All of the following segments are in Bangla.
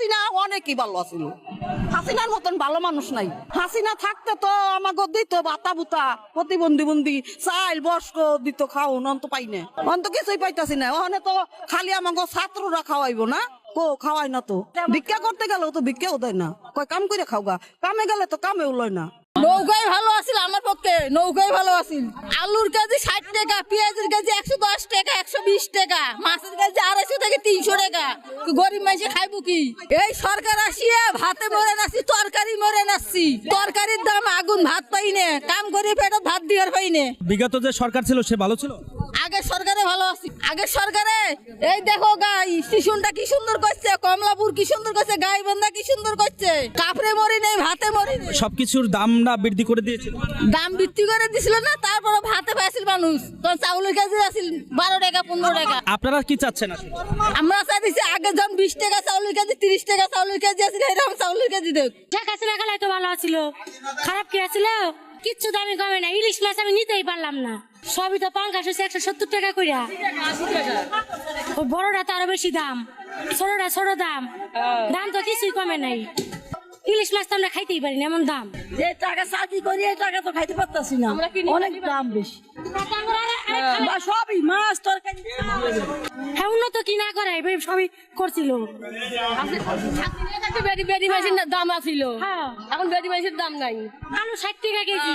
হাসিনা অনেকই ভালো আছিল। হাসিনার মতন ভালো মানুষ নাই। হাসিনা থাকতে তো আমাকে দিত বাতা বুতা, প্রতিবন্ধী বন্দি চাইল বস্ক দিত খাও অন্ত পাই না। অন্ত কিছুই পাইতাছি না। ওখানে তো খালি আমাকে ছাত্ররা খাওয়াইবো না। কো খাওয়াই না তো। ভিক্ষা করতে গেলেও তো ভিক্ষাও দেয় না। কয়, কাম করে খাওগা। কামে গেলে তো কামেও লয় না। নৌকাই ভালো আছিল আমার পক্ষে নৌকাই ভালো আছিল। আলুর কেজি ষাট টাকা পেঁয়াজের কেজি একশো দশ টাকা একশো বিশ টাকা মাছের কেজি আড়াইশো থেকে তিনশো টাকা। গরিব মানুষে খাইবো কি? এই সরকার আসিয়ে ভাতে মরে নাচ্ছি তরকারি মরে নাচ্ছি। তরকারির দাম আগুন ভাত পাই নে কাম করে পেটে ভাত দিয়ার পাই নে। বিগত যে সরকার ছিল সে ভালো ছিল? আগের সরকারে ভালো আছি। আগের সরকারে এই দেখো গাই স্টেশনটা কি সুন্দর করছে কমলাপুর কি সুন্দর করছে গাই গাইবান্ধা কি সুন্দর করছে। কাপড়ে মরি নেই ভাতে মরি নেই। সবকিছুর দামটা বৃদ্ধি করে দিয়েছে দাম বৃদ্ধি করে দিছিল না তারপরে ভাতে পাইছিল মানুষ। তখন চাউলের কেজি আছিল বারো টাকা পনেরো টাকা। আপনারা কি চাচ্ছেন না আমরা চাইছি আগে যখন বিশ টাকা চাউলের কেজি তিরিশ টাকা চাউলের কেজি আছিল এরকম চাউলের কেজি দেখ। গেলে তো ভালো ছিল খারাপ কি আছিল? কিচ্ছু দামি কমে না ইলিশ মাছ আমি নিতেই পারলাম না। সবই তো পাঙ্কাশ হচ্ছে একশো সত্তর টাকা করিয়া ওই বড়টা তো আরও বেশি দাম ছোটটা ছোট দাম দাম তো কিছুই কমে নাই। ইলিশ মাছ তো আমরা খাইতেই পারি না এমন দাম। যে টাকা চাকরি করি এই টাকা তো খাইতে পারতাছি না। অনেক দাম বেশি। সবই মাছ তরকারি। হ্যাঁ উন্নত কি না করে এবার সবই করছিল। বেডি মাছের দাম আছিল। হ্যাঁ। এখন বেডি মাছের দাম নাই। আলু ষাট টাকা কেজি।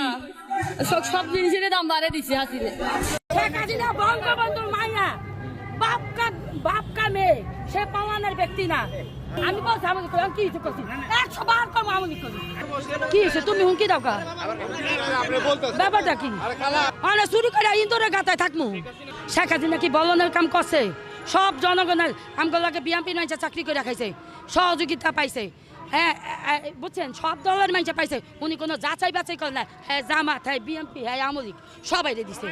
সব সব জিনিসের দাম বাড়ে দিছে শেখ হাসিনা বঙ্গবন্ধুর মাইয়া। বাপ কা বাপ কা মেয়ে সে পালানের ব্যক্তি না। আমি বলছি আমাকে কি কিছু করছি? একশো বার কম আমি করি কি হয়েছে? তুমি হুমকি দাও কা? ব্যাপারটা কি? মানে চুরি করে ইন্দোরের গাতায় থাকমু। শেখ হাসিনা কি বলনের কাম করছে? সব জনগণের আমগুলোকে বিএমপি মানুষের চাকরি করে খাইছে, সহযোগিতা পাইছে। হ্যাঁ বুঝছেন? সব দলের মানুষ পাইছে। উনি কোনো যাচাই বাছাই করে না। হ্যাঁ জামাত হ্যাঁ বিএমপি হ্যাঁ আমলিক সবাইরে দিছে।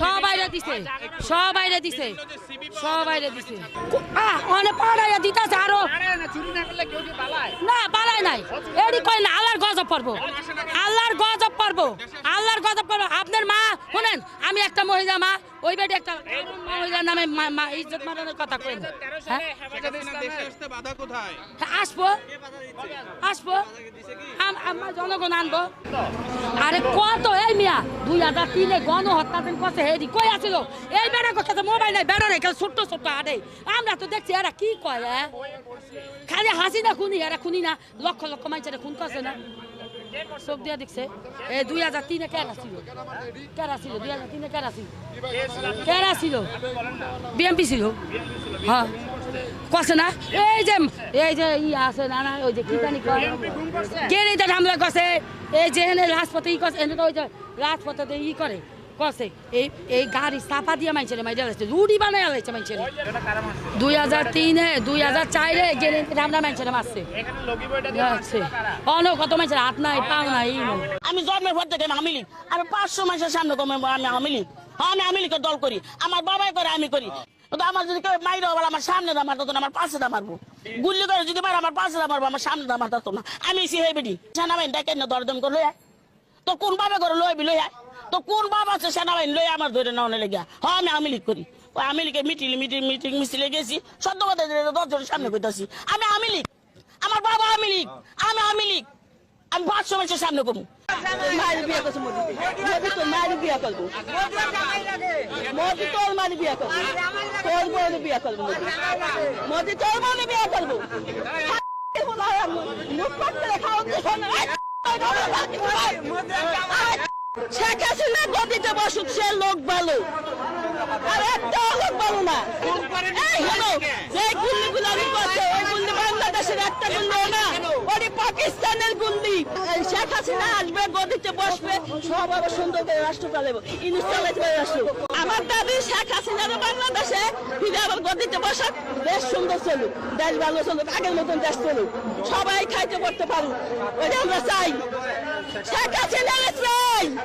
সবাইরে দিছে। সবাইরে দিছে। সবাইরে দিছে। অনেক পাড়াইয়া দিতেছে আরও। না বালাই নাই। এডি কই না, আল্লাহর গজব পড়ব। আল্লাহর গজব পড়ব। আল্লাহর গজব পড়ব। আপনার মা, শুনেন, আমি একটা মহিলা মা ওই বেডে একটা মহিলার নামে ইজ্জত মারানোর কথা কই হ্যাঁ? আসব। আসব। আম- আমার জনগণ আনব। আরে কত এই মিয়া? দুই হাজার তিনে গণ হত্যা দিন কত হেরি কই আছিল? এই বেড়া কথা মোবাইল নাই, বেড়া রেখে ছোট্ট ছোট্ট আরে আমরা তো দেখছি, এরা কি কয় হ্যাঁ? খালি হাসি না খুনি, এরা খুনি না, লক্ষ লক্ষ মানুষের খুন করছে না। চোখ দিয়া দেখছে এ, দুই হাজার তিনে কেরা ছিল কেরা ছিল দুই হাজার তিনে কেরা ছিল কেরা ছিল বিএমপি ছিল। হ্যাঁ কছে না? এই যে এই যে ই আছে, না না, ওই যে কি জানি কে নেই হামলা কছে এই যে রাজপথে ই করছে এনে তো ওই যে রাজপথে ই করে এই এই গাড়ি চাপা দিয়ে মাইছে রে মাইজা লাগছে রুডি বানাই মাইছে রে। দুই হাজার তিনে দুই হাজার গেলে মাইছে রে মারছে। অনেক কত মাইছে হাত নাই নাই আমি জন্মের পর থেকে আমি আমি পাঁচশো সামনে কমে আমি হ্যাঁ, আমি আওয়ামী লীগের দল করি। আমার বাবাই করে আমি করি। কিন্তু আমার যদি কেউ মাইরে বলে আমার সামনে দা মারতো আমার পাশে দা গুল্লি করে যদি মারে আমার পাশে দা আমার সামনে দা মারতো না। আমি সে হয়ে বেটি। সেনাবাহিনী ডাকেন দরদম করে লই। তো কোন বাবা করে লই লই আয়। তো কোন বাবা আছে? সেনাবাহিনী লই আমার ধরে নেওয়া গিয়া। হ্যাঁ আমি আওয়ামী লীগ করি। ওই আওয়ামী লীগের মিটিং মিটিং মিটিং, মিছিলে গেছি। সত্য কথা দশজনের সামনে কইতাছি, আমি আওয়ামী লীগ আমার বাবা আওয়ামী লীগ আমি আওয়ামী লীগ আমি পাঁচশো মাসের সামনে করব। মায়ের বিয়ে করছে মোদি। মোদি তো মায়ের বিয়ে করব। মোদি তোর মানে বিয়ে করব। তোর বোন বিয়ে করব মোদি। তোর মানে বিয়ে করব। শেখ হাসিনা গদিতে বসুক, সে লোক ভালো আর একটা লোক ভালো না। যে গুল্লিগুলো আমি করছে ওই গুল্লি বাংলাদেশের একটা গুল্লি না, ওটি পাকিস্তানের এই শেখ হাসিনা আসবে, গদিতে বসবে, সব আবার সুন্দর করে রাষ্ট্র চালাবো ইনিশ চালাইতে রাষ্ট্র। আমার দাবি, শেখ হাসিনার বাংলাদেশে ফিরে আবার গদিতে বসাক, দেশ সুন্দর চলুক, দেশ ভালো চলুক, আগের মতন দেশ চলুক, সবাই খাইতে পড়তে পারুক, ওইটা আমরা চাই। শেখ হাসিনা চাই